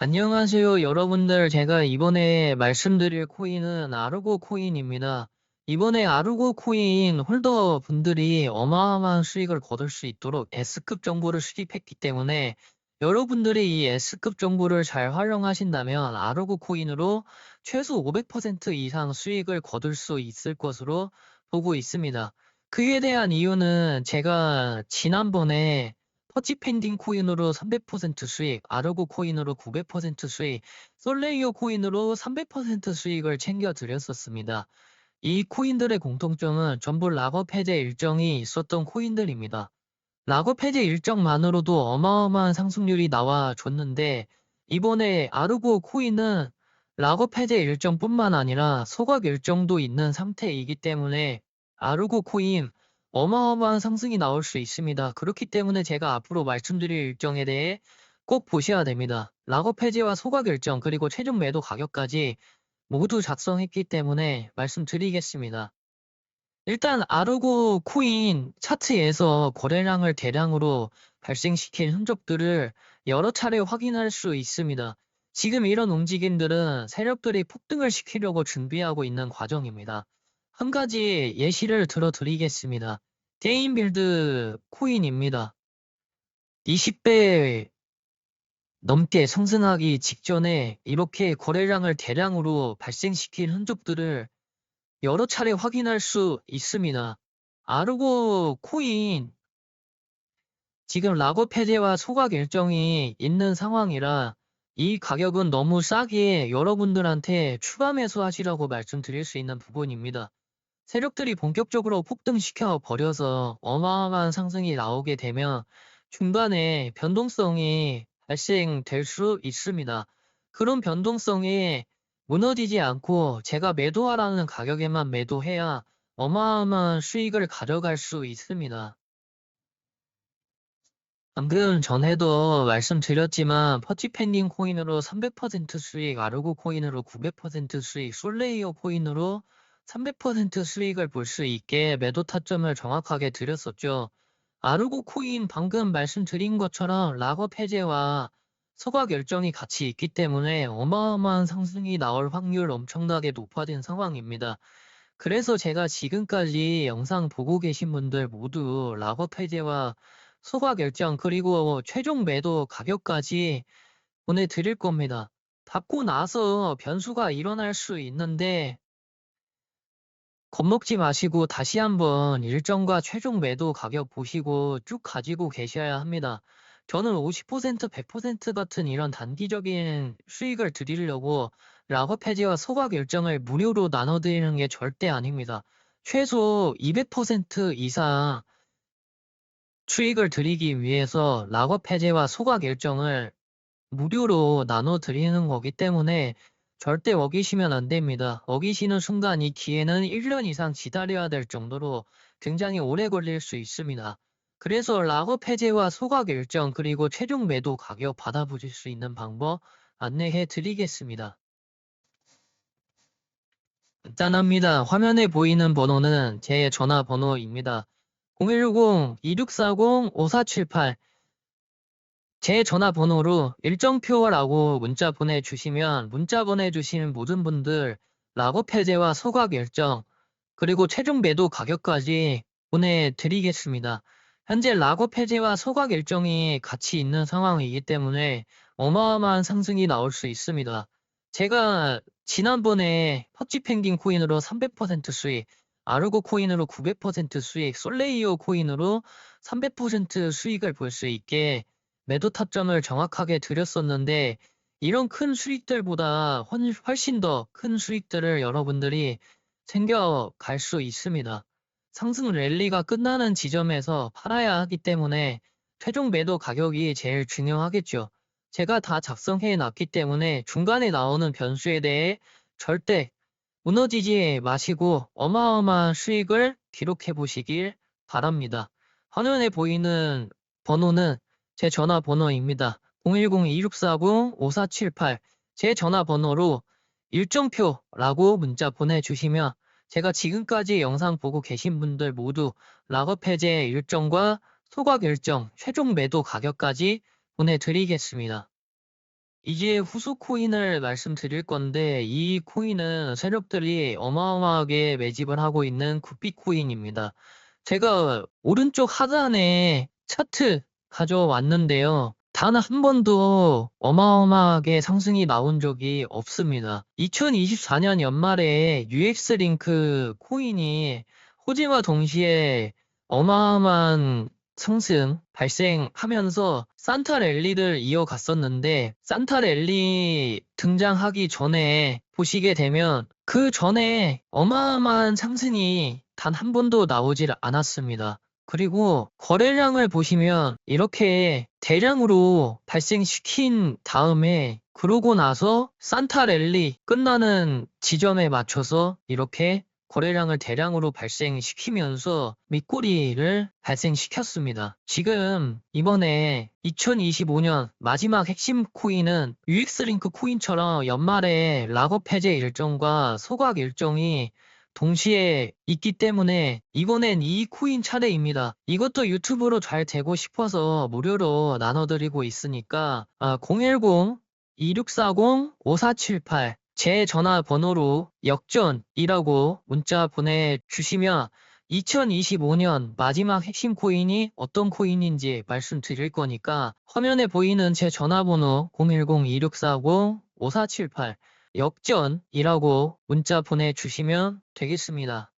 안녕하세요, 여러분들. 제가 이번에 말씀드릴 코인은 아르고 코인입니다. 이번에 아르고 코인 홀더 분들이 어마어마한 수익을 거둘 수 있도록 S급 정보를 수집했기 때문에 여러분들이 이 S급 정보를 잘 활용하신다면 아르고 코인으로 최소 500% 이상 수익을 거둘 수 있을 것으로 보고 있습니다. 그에 대한 이유는 제가 지난번에 퍼치 펜딩 코인으로 300% 수익, 아르고 코인으로 900% 수익, 솔레이오 코인으로 300% 수익을 챙겨 드렸었습니다. 이 코인들의 공통점은 전부 락업 해제 일정이 있었던 코인들입니다. 락업 해제 일정만으로도 어마어마한 상승률이 나와줬는데 이번에 아르고 코인은 락업 해제 일정뿐만 아니라 소각 일정도 있는 상태이기 때문에 아르고 코인 어마어마한 상승이 나올 수 있습니다. 그렇기 때문에 제가 앞으로 말씀드릴 일정에 대해 꼭 보셔야 됩니다. 락업 해제와 소각 일정 그리고 최종 매도 가격까지 모두 작성했기 때문에 말씀드리겠습니다. 일단 아르고 코인 차트에서 거래량을 대량으로 발생시킨 흔적들을 여러 차례 확인할 수 있습니다. 지금 이런 움직임들은 세력들이 폭등을 시키려고 준비하고 있는 과정입니다. 한 가지 예시를 들어드리겠습니다. 게임빌드 코인입니다. 20배 넘게 상승하기 직전에 이렇게 거래량을 대량으로 발생시킨 흔적들을 여러 차례 확인할 수 있습니다. 아르고 코인 지금 락업 해제와 소각 일정이 있는 상황이라 이 가격은 너무 싸게 여러분들한테 추가 매수하시라고 말씀드릴 수 있는 부분입니다. 세력들이 본격적으로 폭등시켜 버려서 어마어마한 상승이 나오게 되면 중간에 변동성이 발생될 수 있습니다. 그런 변동성이 무너지지 않고 제가 매도하라는 가격에만 매도해야 어마어마한 수익을 가져갈 수 있습니다. 방금 전에도 말씀드렸지만 퍼치 펜딩 코인으로 300% 수익, 아르고 코인으로 900% 수익, 솔레이어 코인으로 300% 수익을 볼 수 있게 매도 타점을 정확하게 드렸었죠. 아르고 코인 방금 말씀드린 것처럼 락업 해제와 소각 결정이 같이 있기 때문에 어마어마한 상승이 나올 확률 엄청나게 높아진 상황입니다. 그래서 제가 지금까지 영상 보고 계신 분들 모두 락업 해제와 소각 결정 그리고 최종 매도 가격까지 보내드릴 겁니다. 받고 나서 변수가 일어날 수 있는데 겁먹지 마시고 다시 한번 일정과 최종 매도 가격 보시고 쭉 가지고 계셔야 합니다. 저는 50% 100% 같은 이런 단기적인 수익을 드리려고 락업 해지와 소각 일정을 무료로 나눠드리는 게 절대 아닙니다. 최소 200% 이상 수익을 드리기 위해서 락업 해제와 소각 일정을 무료로 나눠드리는 거기 때문에 절대 어기시면 안 됩니다. 어기시는 순간 이 기회는 1년 이상 기다려야 될 정도로 굉장히 오래 걸릴 수 있습니다. 그래서 락업 해제와 소각 일정 그리고 최종 매도 가격 받아보실 수 있는 방법 안내해 드리겠습니다. 간단합니다. 화면에 보이는 번호는 제 전화번호입니다. 010-2640-5478 제 전화번호로 일정표라고 문자 보내주시면 문자 보내주시는 모든 분들 락업 해제와 소각 일정 그리고 최종 매도 가격까지 보내드리겠습니다. 현재 락업 해제와 소각 일정이 같이 있는 상황이기 때문에 어마어마한 상승이 나올 수 있습니다. 제가 지난번에 퍼치 펭귄 코인으로 300% 수익, 아르고 코인으로 900% 수익, 솔레이오 코인으로 300% 수익을 볼 수 있게 매도 타점을 정확하게 드렸었는데 이런 큰 수익들보다 훨씬 더 큰 수익들을 여러분들이 챙겨갈 수 있습니다. 상승 랠리가 끝나는 지점에서 팔아야 하기 때문에 최종 매도 가격이 제일 중요하겠죠. 제가 다 작성해 놨기 때문에 중간에 나오는 변수에 대해 절대 무너지지 마시고 어마어마한 수익을 기록해 보시길 바랍니다. 화면에 보이는 번호는 제 전화번호입니다. 010-2640-5478 제 전화번호로 일정표라고 문자 보내주시면 제가 지금까지 영상 보고 계신 분들 모두 락업 해제 일정과 소각 일정, 최종 매도 가격까지 보내드리겠습니다. 이제 후속 코인을 말씀드릴 건데 이 코인은 세력들이 어마어마하게 매집을 하고 있는 굿비 코인입니다. 제가 오른쪽 하단에 차트 가져왔는데요. 단 한 번도 어마어마하게 상승이 나온 적이 없습니다. 2024년 연말에 UX링크 코인이 호재와 동시에 어마어마한 상승 발생하면서 산타 랠리를 이어갔었는데 산타 랠리 등장하기 전에 보시게 되면 그 전에 어마어마한 상승이 단 한 번도 나오질 않았습니다. 그리고 거래량을 보시면 이렇게 대량으로 발생시킨 다음에 그러고 나서 산타 랠리 끝나는 지점에 맞춰서 이렇게 거래량을 대량으로 발생시키면서 밑꼬리를 발생시켰습니다. 지금 이번에 2025년 마지막 핵심 코인은 UX링크 코인처럼 연말에 락업 해제 일정과 소각 일정이 동시에 있기 때문에 이번엔 이 코인 차례입니다. 이것도 유튜브로 잘 되고 싶어서 무료로 나눠드리고 있으니까 아, 010-2640-5478 제 전화번호로 역전이라고 문자 보내주시면 2025년 마지막 핵심 코인이 어떤 코인인지 말씀드릴 거니까 화면에 보이는 제 전화번호 010-2640-5478 역전이라고 문자 보내주시면 되겠습니다.